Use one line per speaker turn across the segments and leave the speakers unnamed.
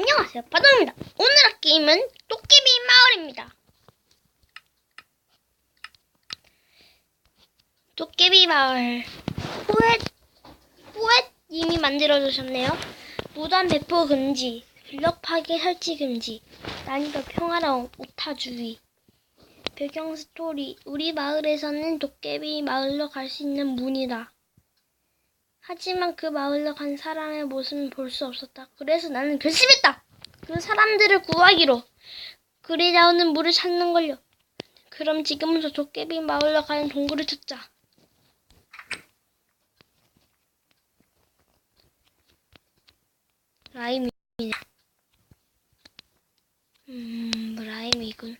안녕하세요, 바다입니다. 오늘 할 게임은 도깨비 마을입니다. 도깨비 마을 포엣 포엣님이 만들어 주셨네요. 무단 배포 금지, 블럭 파괴 설치 금지, 난이도 평화로운 오타 주의. 배경 스토리 우리 마을에서는 도깨비 마을로 갈 수 있는 문이다. 하지만 그 마을로 간 사람의 모습은 볼 수 없었다. 그래서 나는 결심했다. 그 사람들을 구하기로. 글이 나오는 물을 찾는 걸요. 그럼 지금부터 도깨비 마을로 가는 동굴을 찾자. 라임이. 음, 라임이군.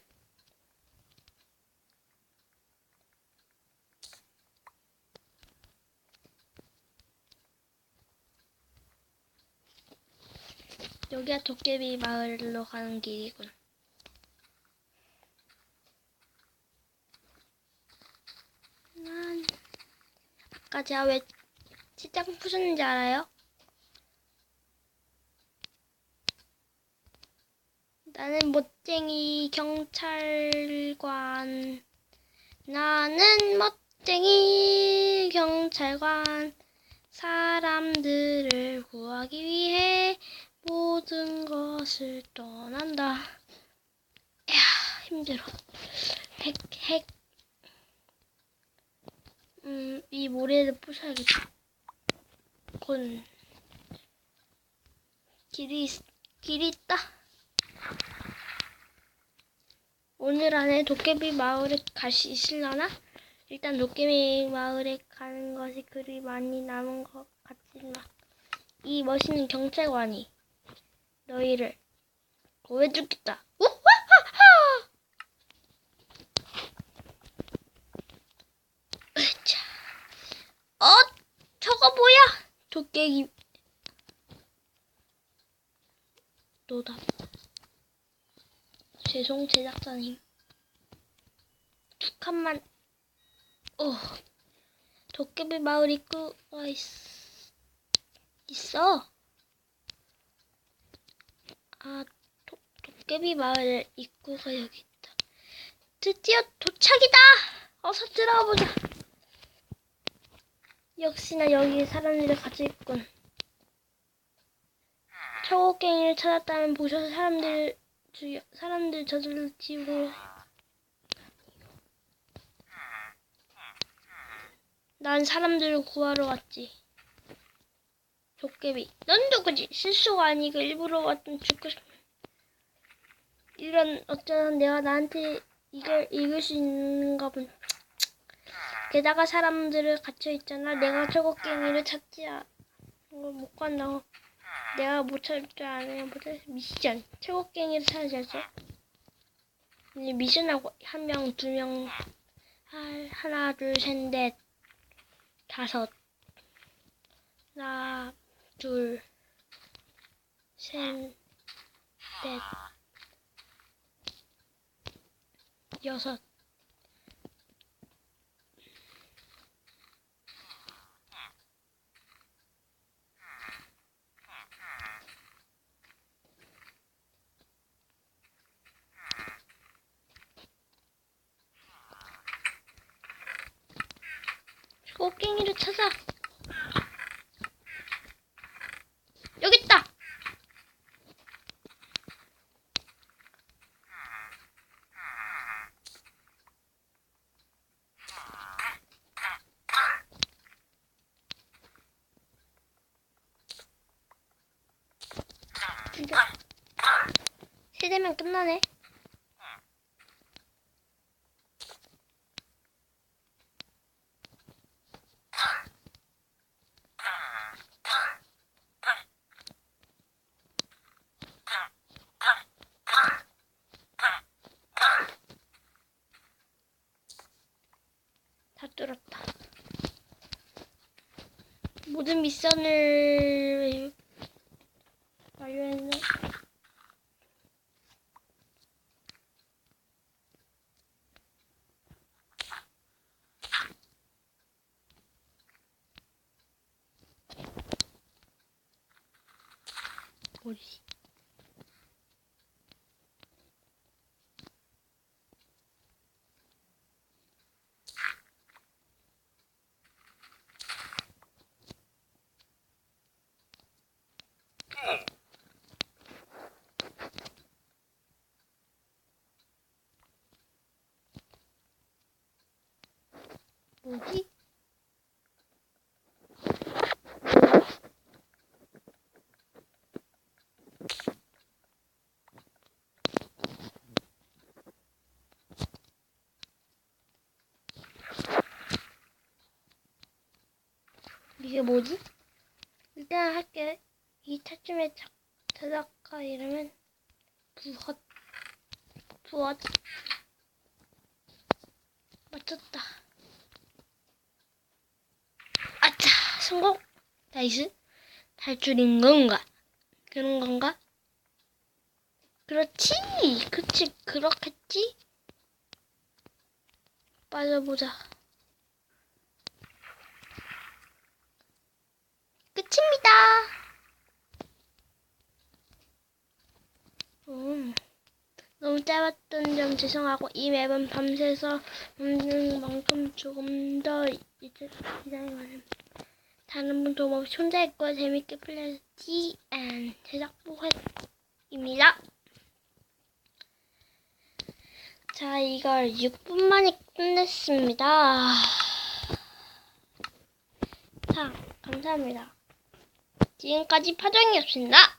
여기가 도깨비 마을로 가는 길이군. 난 아까 제가 왜 치장 푸셨는지 알아요? 나는 멋쟁이 경찰관. 나는 멋쟁이 경찰관. 사람들을 구하기 위해 모든 것을 떠난다. 야 힘들어. 핵, 핵. 음, 이 모래를 부셔야겠다. 곤. 길이, 있- 길이 있다. 오늘 안에 도깨비 마을에 갈 수 있으려나? 일단 도깨비 마을에 가는 것이 그리 많이 남은 것 같지만 이 멋있는 경찰관이 너희를 구해주겠다. 우와하하! 으차. 어? 저거 뭐야? 도깨비 노다. 죄송 제작자님. 두 칸만. 어. 도깨비 마을 입구가 있, 있어. 아, 도, 도깨비 마을 입구가 여기 있다. 드디어 도착이다! 어서 들어가 보자. 역시나 여기 사람들이 같이 있군. 초곡갱이를 찾았다면 보셔서 사람들 주 사람들 저절로 지우고 난 사람들을 구하러 왔지. 도깨비, 넌 누구지? 실수가 아니고 일부러 왔던 죽고 싶. 이런 어쩌면 내가 나한테 이걸 읽을 수 있는가 본. 게다가 사람들을 갇혀 있잖아. 내가 초곡갱이를 찾지 않. 이거 못 간다고. 내가 못 찾을 줄 아는 보다 미션. 초곡갱이를 찾아야죠. 이제 미션하고 한 명, 두 명, 할- 하나, 둘, 셋, 넷, 다섯, 하나, 둘, 셋, 넷, 여섯. 꽃갱이를 찾아. 여기 있다. 진짜 세대면 끝나네. 다 뚫었다. 모든 미션을 완료했네. 머리. 뭐지? 이게 뭐지? 일단 할게. 이 차쯤에 자- 자작가 이름은 부헛. 부헛. 맞췄다. 아차! 성공! 나이스. 탈출인 건가? 그런 건가? 그렇지! 그치, 그렇겠지? 빠져보자. 끝입니다. 음, 너무 짧았던 점 죄송하고 이 맵은 밤새서 만드는 만큼 조금 더 이제 디자인 많은 다른 분 도움 없이 혼자 있고 재밌게 플레이했지 앤 제작부 회입니다. 자 이걸 6분 만에 끝냈습니다. 자 감사합니다. 지금까지 파정이었습니다.